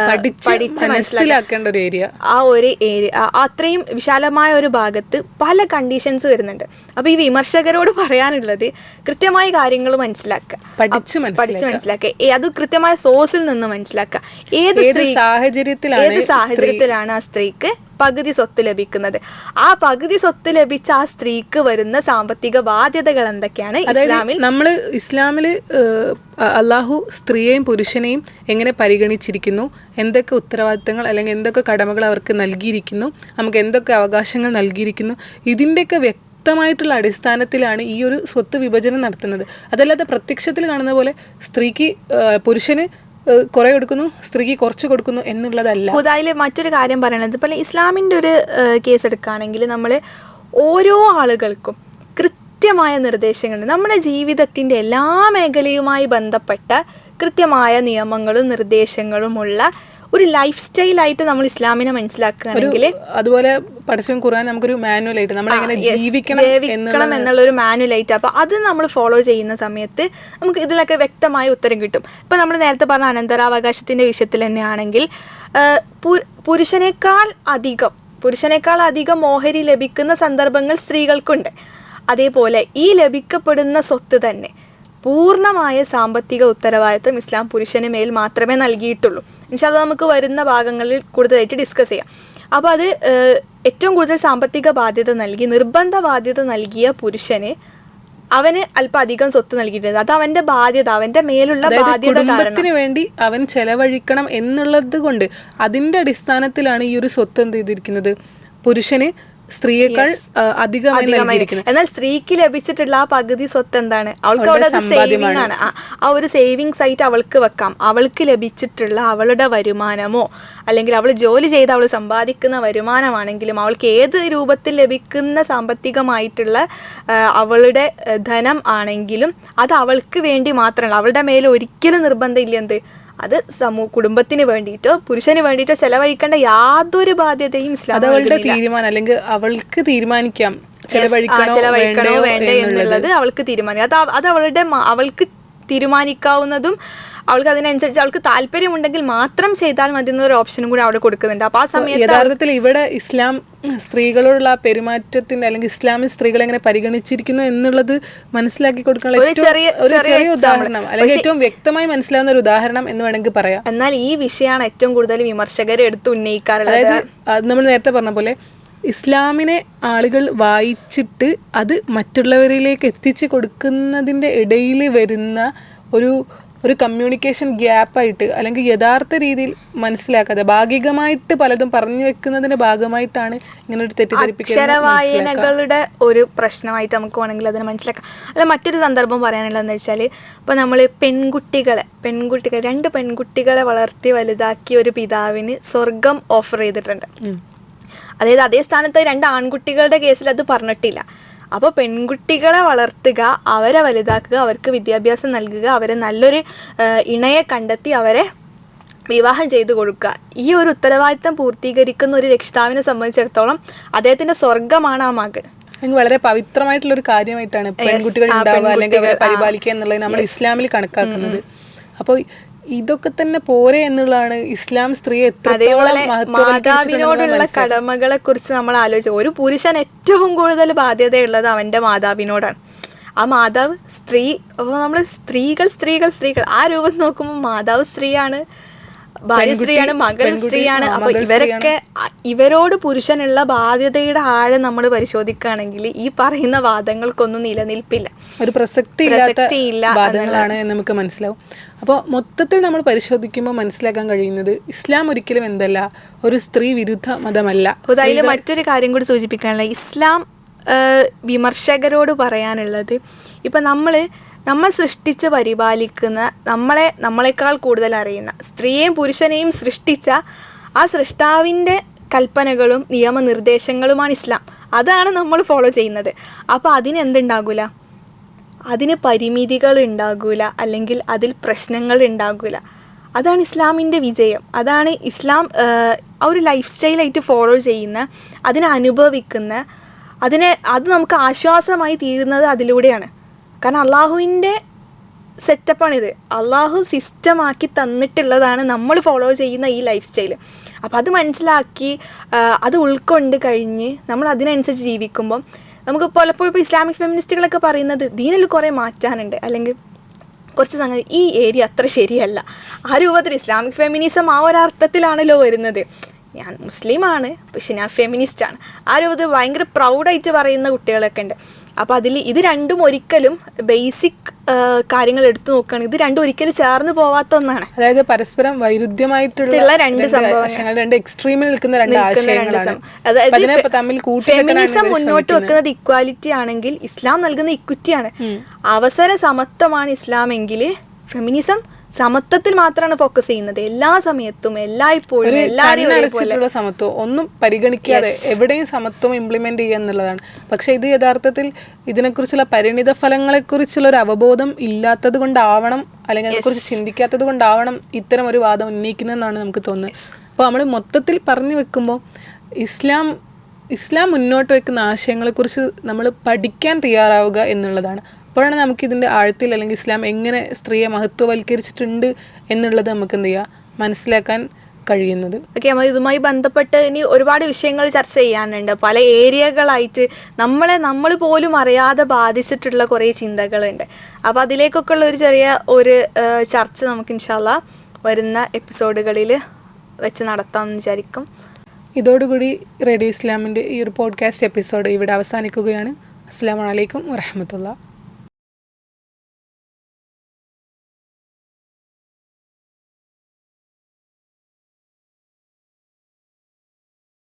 പഠിച്ച് മനസ്സിലാക്കേണ്ട ഒരു ഏരിയ. ആ ഒരു ഏരിയ അത്രയും വിശാലമായ ഒരു ഭാഗത്ത് പല കണ്ടീഷൻസ് വരുന്നുണ്ട്. അപ്പോൾ ഈ വിമർശകരോട് പറയാനുള്ളത് കൃത്യമായ കാര്യങ്ങൾ മനസ്സിലാക്കുക. പഠിച്ച് പഠിച്ച് മനസ്സിലാക്കുക. അത് കൃത്യമായ സോഴ്സിൽ നിന്ന് മനസ്സിലാക്കുക. ഏത് സാഹചര്യത്തിൽ സ്ത്രീ സാഹചര്യത്തിലാണ് ഏത് സാഹചര്യത്തിലാണ് ആ സ്ത്രീക്ക് പകുതി സ്വത്ത് ലഭിക്കുന്നത്? ആ പകുതി സ്വത്ത് ലഭിച്ച ആ സ്ത്രീക്ക് വരുന്ന സാമ്പത്തിക ബാധ്യതകൾ എന്തൊക്കെയാണ്? ഇസ്ലാമിൽ നമ്മൾ ഇസ്ലാമിൽ അള്ളാഹു സ്ത്രീയെയും പുരുഷനെയും എങ്ങനെ പരിഗണിച്ചിരിക്കുന്നു? എന്തൊക്കെ ഉത്തരവാദിത്തങ്ങൾ അല്ലെങ്കിൽ എന്തൊക്കെ കടമകൾ അവർക്ക് നൽകിയിരിക്കുന്നു? നമുക്ക് എന്തൊക്കെ അവകാശങ്ങൾ നൽകിയിരിക്കുന്നു? ഇതിന്റെയൊക്കെ വ്യക്തമായിട്ടുള്ള അടിസ്ഥാനത്തിലാണ് ഈ ഒരു സ്വത്ത് വിഭജനം നടത്തുന്നത്. അതല്ലാതെ പ്രത്യക്ഷത്തിൽ കാണുന്ന പോലെ സ്ത്രീക്ക് പുരുഷന് കുറെ കൊടുക്കുന്നു സ്ത്രീക്ക് കുറച്ച് കൊടുക്കുന്നു എന്നുള്ളതല്ല. അതായത് മറ്റൊരു കാര്യം പറയണത് ഇപ്പോൾ ഇസ്ലാമിന്റെ ഒരു കേസ് എടുക്കുകയാണെങ്കിൽ നമ്മൾ ഓരോ ആളുകൾക്കും കൃത്യമായ നിർദ്ദേശങ്ങളുണ്ട്. നമ്മുടെ ജീവിതത്തിന്റെ എല്ലാ മേഖലയുമായി ബന്ധപ്പെട്ട കൃത്യമായ നിയമങ്ങളും നിർദ്ദേശങ്ങളുമുള്ള ഒരു ലൈഫ് സ്റ്റൈലായിട്ട് നമ്മൾ ഇസ്ലാമിനെ മനസ്സിലാക്കുകയാണെങ്കിൽ അതുപോലെ പഠിച്ചും ഖുർആൻ നമുക്കൊരു മാനുവൽ ആയിട്ട് നമ്മൾ എങ്ങനെ ജീവിക്കണം എന്നുള്ള മാനുവൽ മാനുവലായിട്ട് അപ്പോൾ അത് നമ്മൾ ഫോളോ ചെയ്യുന്ന സമയത്ത് നമുക്ക് ഇതിലൊക്കെ വ്യക്തമായ ഉത്തരം കിട്ടും. ഇപ്പോൾ നമ്മൾ നേരത്തെ പറഞ്ഞ അനന്തരാവകാശത്തിന്റെ വിഷയത്തിൽ തന്നെയാണെങ്കിൽ പുരുഷനേക്കാൾ അധികം പുരുഷനേക്കാൾ അധികം ഓഹരി ലഭിക്കുന്ന സന്ദർഭങ്ങൾ സ്ത്രീകൾക്കുണ്ട്. അതേപോലെ ഈ ലഭിക്കപ്പെടുന്ന സ്വത്ത് തന്നെ പൂർണമായ സാമ്പത്തിക ഉത്തരവാദിത്വം ഇസ്ലാം പുരുഷന് മേൽ മാത്രമേ നൽകിയിട്ടുള്ളൂ. എന്നുവെച്ചാൽ അത് നമുക്ക് വരുന്ന ഭാഗങ്ങളിൽ കൂടുതലായിട്ട് ഡിസ്കസ് ചെയ്യാം. അപ്പോൾ അത് ഏറ്റവും കൂടുതൽ സാമ്പത്തിക ബാധ്യത നൽകി നിർബന്ധ ബാധ്യത നൽകിയ പുരുഷന് അവന് അല്പം അധികം സ്വത്ത് നൽകിയിട്ടുണ്ട്. അത് അവന്റെ ബാധ്യത അവന്റെ മേലുള്ള ബാധ്യത കുടുംബത്തിന് വേണ്ടി അവൻ ചെലവഴിക്കണം എന്നുള്ളത് കൊണ്ട് അതിന്റെ അടിസ്ഥാനത്തിലാണ് ഈ ഒരു സ്വത്ത് എന്ത് ചെയ്തിരിക്കുന്നത്? പുരുഷന് സ്ത്രീയേക്കാൾ അധികമായി നൽകിയിരിക്കുന്നത് എന്നാൽ സ്ത്രീക്ക് ലഭിച്ചിട്ടുള്ള ആ പകുതി സ്വത്ത് എന്താണ്? അവൾക്ക് അവിടെ അത് സേവിങ് ആണ്. ആ, ആ ഒരു സേവിങ്സ് ആയിട്ട് അവൾക്ക് വെക്കാം. അവൾക്ക് ലഭിച്ചിട്ടുള്ള അവളുടെ വരുമാനമോ അല്ലെങ്കിൽ അവൾ ജോലി ചെയ്ത് അവൾ സമ്പാദിക്കുന്ന വരുമാനമാണെങ്കിലും അവൾക്ക് ഏത് രൂപത്തിൽ ലഭിക്കുന്ന സാമ്പത്തികമായിട്ടുള്ള അവളുടെ ധനം ആണെങ്കിലും അത് അവൾക്ക് വേണ്ടി മാത്രമല്ല. അവളുടെ മേലെ ഒരിക്കലും നിർബന്ധമില്ല എന്ത്? അത് സമൂഹ കുടുംബത്തിന് വേണ്ടിയിട്ടോ പുരുഷന് വേണ്ടിയിട്ടോ ചെലവഴിക്കേണ്ട യാതൊരു ബാധ്യതയും ഇസ്ലാം അത് അവളുടെ തീരുമാനം അല്ലെങ്കിൽ അവൾക്ക് തീരുമാനിക്കാം. ചെലവഴിക്കണോ വേണ്ടേ എന്നുള്ളത് അവൾക്ക് തീരുമാനിക്കാം. അത് അത് അവളുടെ അവൾക്ക് തീരുമാനിക്കാവുന്നതും അവൾക്ക് അതിനനുസരിച്ച് അവൾക്ക് താല്പര്യമുണ്ടെങ്കിൽ മാത്രം ചെയ്താൽ മതി എന്നൊരു ഓപ്ഷനും കൂടി അവിടെ കൊടുക്കുന്നുണ്ട്. അപ്പൊ ആ സമയത്ത് യഥാർത്ഥത്തിൽ ഇവിടെ ഇസ്ലാം സ്ത്രീകളോടുള്ള ആ പെരുമാറ്റത്തിന്റെ അല്ലെങ്കിൽ ഇസ്ലാമിൽ സ്ത്രീകളെ എങ്ങനെ പരിഗണിച്ചിരിക്കുന്നു എന്നുള്ളത് മനസ്സിലാക്കി കൊടുക്കാനുള്ള ഒരു ചെറിയ- ഉദാഹരണം. അല്ലെങ്കിൽ ഏറ്റവും വ്യക്തമായി മനസ്സിലാവുന്ന ഒരു ഉദാഹരണം എന്ന് വേണമെങ്കിൽ പറയാം. എന്നാൽ ഈ വിഷയമാണ് ഏറ്റവും കൂടുതൽ വിമർശകർ എടുത്ത് ഉന്നയിക്കാറുള്ളത്. അതായത് അത് നമ്മൾ നേരത്തെ പറഞ്ഞ പോലെ ഇസ്ലാമിനെ ആളുകൾ വായിച്ചിട്ട് അത് മറ്റുള്ളവരിലേക്ക് എത്തിച്ചു കൊടുക്കുന്നതിന്റെ ഇടയിൽ വരുന്ന ഒരു ഒരു കമ്മ്യൂണിക്കേഷൻ ഗ്യാപ്പായിട്ട് അല്ലെങ്കിൽ യഥാർത്ഥ രീതിയിൽ മനസ്സിലാക്കാതെ ഭാഗികമായിട്ട് പലതും പറഞ്ഞു വെക്കുന്നതിന്റെ ഭാഗമായിട്ടാണ് ഇങ്ങനെ ഒരു തെറ്റിദ്ധരിപ്പിക്കുന്നത് ഒരു പ്രശ്നമായിട്ട് നമുക്ക് വേണമെങ്കിൽ അതിനെ മനസ്സിലാക്കാം. അല്ല മറ്റൊരു സന്ദർഭം പറയാനുള്ളതെന്ന് വെച്ചാൽ ഇപ്പോൾ നമ്മൾ പെൺകുട്ടികളെ പെൺകുട്ടികൾ രണ്ട് പെൺകുട്ടികളെ വളർത്തി വലുതാക്കിയ ഒരു പിതാവിന് സ്വർഗം ഓഫർ ചെയ്തിട്ടുണ്ട്. അതായത് അതേ സ്ഥാനത്ത് രണ്ട് ആൺകുട്ടികളുടെ കേസിൽ അത് പറഞ്ഞിട്ടില്ല. അപ്പോൾ പെൺകുട്ടികളെ വളർത്തുക അവരെ വലുതാക്കുക അവർക്ക് വിദ്യാഭ്യാസം നൽകുക അവരെ നല്ലൊരു ഇണയെ കണ്ടെത്തി അവരെ വിവാഹം ചെയ്തു കൊടുക്കുക. ഈ ഒരു ഉത്തരവാദിത്തം പൂർത്തീകരിക്കുന്ന ഒരു രക്ഷിതാവിനെ സംബന്ധിച്ചിടത്തോളം അദ്ദേഹത്തിന്റെ സ്വർഗമാണ് ആ മകൾ. വളരെ പവിത്രമായിട്ടുള്ള ഒരു കാര്യമായിട്ടാണ് പെൺകുട്ടികൾ ഉണ്ടാവുക അല്ലെങ്കിൽ അവരെ പരിപാലിക്കുക എന്നുള്ളത് നമ്മൾ ഇസ്ലാമിൽ കണക്കാക്കുന്നത്. അപ്പോൾ ഇതൊക്കെ തന്നെ പോരെ എന്നുള്ളതാണ് ഇസ്ലാം സ്ത്രീ അതേപോലെ മാതാവിനോടുള്ള കടമകളെ കുറിച്ച് നമ്മൾ ആലോചിച്ചു ഒരു പുരുഷൻ ഏറ്റവും കൂടുതൽ ബാധ്യതയുള്ളത് അവന്റെ മാതാവിനോടാണ്. ആ മാതാവ് സ്ത്രീ അപ്പോൾ നമ്മൾ സ്ത്രീകൾ സ്ത്രീകൾ സ്ത്രീകൾ ആ രൂപം നോക്കുമ്പോൾ മാതാവ് സ്ത്രീയാണ്. ഭാര്യ സ്ത്രീയാണ് മകൾ സ്ത്രീയാണ്. അപ്പൊ ഇവരൊക്കെ ഇവരോട് പുരുഷനുള്ള ബാധ്യതയുടെ ആഴം നമ്മൾ പരിശോധിക്കുകയാണെങ്കിൽ ഈ പറയുന്ന വാദങ്ങൾക്കൊന്നും നിലനിൽപ്പില്ല. ഒരു പ്രസക്തി പ്രസക്തിയില്ല വാദങ്ങളാണ് നമുക്ക് മനസ്സിലാവും. അപ്പോൾ മൊത്തത്തിൽ നമ്മൾ പരിശോധിക്കുമ്പോൾ മനസ്സിലാക്കാൻ കഴിയുന്നത് ഇസ്ലാം ഒരിക്കലും എന്തല്ല ഒരു സ്ത്രീ വിരുദ്ധ മതമല്ല. അതായത് അതിൽ മറ്റൊരു കാര്യം കൂടി സൂചിപ്പിക്കാനുള്ള ഇസ്ലാം വിമർശകരോട് പറയാനുള്ളത് ഇപ്പം നമ്മൾ നമ്മൾ സൃഷ്ടിച്ച് പരിപാലിക്കുന്ന നമ്മളെ നമ്മളെക്കാൾ കൂടുതൽ അറിയുന്ന സ്ത്രീയെയും പുരുഷനെയും സൃഷ്ടിച്ച ആ സൃഷ്ടാവിന്റെ കൽപ്പനകളും നിയമനിർദ്ദേശങ്ങളുമാണ് ഇസ്ലാം. അതാണ് നമ്മൾ ഫോളോ ചെയ്യുന്നത്. അപ്പോൾ അതിനെന്തുണ്ടാകില്ല അതിന് പരിമിതികൾ ഉണ്ടാകില്ല അല്ലെങ്കിൽ അതിൽ പ്രശ്നങ്ങൾ ഉണ്ടാകില്ല അതാണ് ഇസ്ലാമിന്റെ വിജയം. അതാണ് ഇസ്ലാം ഒരു ലൈഫ് സ്റ്റൈലായിട്ട് ഫോളോ ചെയ്യുന്ന അതിനെ അനുഭവിക്കുന്ന അതിനെ അത് നമുക്ക് ആശ്വാസമായി തീരുന്നത് അതിലൂടെയാണ്. കാരണം അള്ളാഹുവിന്റെ സെറ്റപ്പാണിത്. അള്ളാഹു സിസ്റ്റമാക്കി തന്നിട്ടുള്ളതാണ് നമ്മൾ ഫോളോ ചെയ്യുന്ന ഈ ലൈഫ് സ്റ്റൈൽ അപ്പോൾ അത് മനസ്സിലാക്കി അത് ഉൾക്കൊണ്ട് കഴിഞ്ഞ് നമ്മൾ അതിനനുസരിച്ച് ജീവിക്കുമ്പം നമുക്ക് പലപ്പോഴും ഇപ്പോൾ ഇസ്ലാമിക് ഫെമിനിസ്റ്റുകളൊക്കെ പറയുന്നത് ദീനിൽ കുറേ മാറ്റാനുണ്ട്. അല്ലെങ്കിൽ കുറച്ച് സംഗതി ഈ ഏരിയ അത്ര ശരിയല്ല. ആ രൂപത്തിൽ ഇസ്ലാമിക് ഫെമിനിസം ആ ഒരർത്ഥത്തിലാണല്ലോ വരുന്നത്. ഞാൻ മുസ്ലിമാണ് പക്ഷെ ഞാൻ ഫെമിനിസ്റ്റാണ് ആ രൂപത്തിൽ ഭയങ്കര പ്രൗഡായിട്ട് പറയുന്ന കുട്ടികളൊക്കെ ഉണ്ട്. അപ്പോൾ അതിൽ ഇത് രണ്ടും ഒരിക്കലും ബേസിക് കാര്യങ്ങൾ എടുത്തു നോക്കുകയാണെങ്കിൽ ഇത് രണ്ടും ഒരിക്കലും ചേർന്ന് പോവാത്ത ഒന്നാണ് അതായത് പരസ്പരം വൈരുദ്ധ്യമായിട്ടുള്ള രണ്ട് സംഭവങ്ങൾ. രണ്ട് എക്സ്ട്രീമിൽ നിൽക്കുന്ന രണ്ട് ആശയങ്ങളാണ് അതായത് തമ്മിൽ ഫെമിനിസം മുന്നോട്ട്. വെക്കുന്നത് ഇക്വാലിറ്റി ആണെങ്കിൽ ഇസ്ലാം നൽകുന്ന ഇക്വിറ്റിയാണ് അവസര സമത്വമാണ് ഇസ്ലാമെങ്കിൽ ഫെമിനിസം സമത്വത്തിൽ മാത്രമാണ് ഫോക്കസ് ചെയ്യുന്നത്. എല്ലാ സമയത്തും എല്ലായ്പ്പോഴും ഒരേപോലെ. സമത്വം ഒന്നും പരിഗണിക്കാതെ എവിടെയും സമത്വം ഇംപ്ലിമെന്റ് ചെയ്യുക എന്നുള്ളതാണ്. പക്ഷെ ഇത് യഥാർത്ഥത്തിൽ ഇതിനെക്കുറിച്ചുള്ള പരിണിത ഫലങ്ങളെക്കുറിച്ചുള്ള ഒരു അവബോധം ഇല്ലാത്തത് കൊണ്ടാവണം അല്ലെങ്കിൽ അതിനെക്കുറിച്ച് ചിന്തിക്കാത്തത് കൊണ്ടാവണം ഇത്തരം ഒരു വാദം ഉന്നയിക്കുന്നതെന്നാണ് നമുക്ക് തോന്നുന്നത്. അപ്പോൾ നമ്മൾ മൊത്തത്തിൽ പറഞ്ഞു വെക്കുമ്പോൾ ഇസ്ലാം ഇസ്ലാം മുന്നോട്ട് വെക്കുന്ന ആശയങ്ങളെക്കുറിച്ച് നമ്മൾ പഠിക്കാൻ തയ്യാറാവുക എന്നുള്ളതാണ്. അപ്പോഴാണ് നമുക്ക് ഇതിന്റെ ആഴത്തിൽ അല്ലെങ്കിൽ ഇസ്ലാം എങ്ങനെ സ്ത്രീയെ മഹത്വവൽക്കരിച്ചിട്ടുണ്ട് എന്നുള്ളത് നമുക്ക് എന്ത് ചെയ്യുക മനസ്സിലാക്കാൻ കഴിയുന്നത്. ഓക്കെ നമ്മൾ ഇതുമായി ബന്ധപ്പെട്ട് ഇനി ഒരുപാട് വിഷയങ്ങൾ ചർച്ച ചെയ്യാനുണ്ട്. പല ഏരിയകളായിട്ട് നമ്മളെ നമ്മൾ പോലും അറിയാതെ ബാധിച്ചിട്ടുള്ള കുറേ ചിന്തകളുണ്ട്. അപ്പോൾ അതിലേക്കൊക്കെ ഉള്ള ഒരു ചെറിയ ഒരു ചർച്ച നമുക്ക് ഇൻഷാല്ല വരുന്ന എപ്പിസോഡുകളിൽ വെച്ച് നടത്താമെന്ന് വിചാരിക്കും. ഇതോടുകൂടി റേഡിയോ ഇസ്ലാമിന്റെ ഈ ഒരു പോഡ്കാസ്റ്റ് എപ്പിസോഡ് ഇവിടെ അവസാനിക്കുകയാണ്. അസ്സാം വലൈക്കും വരഹമത്തുള്ള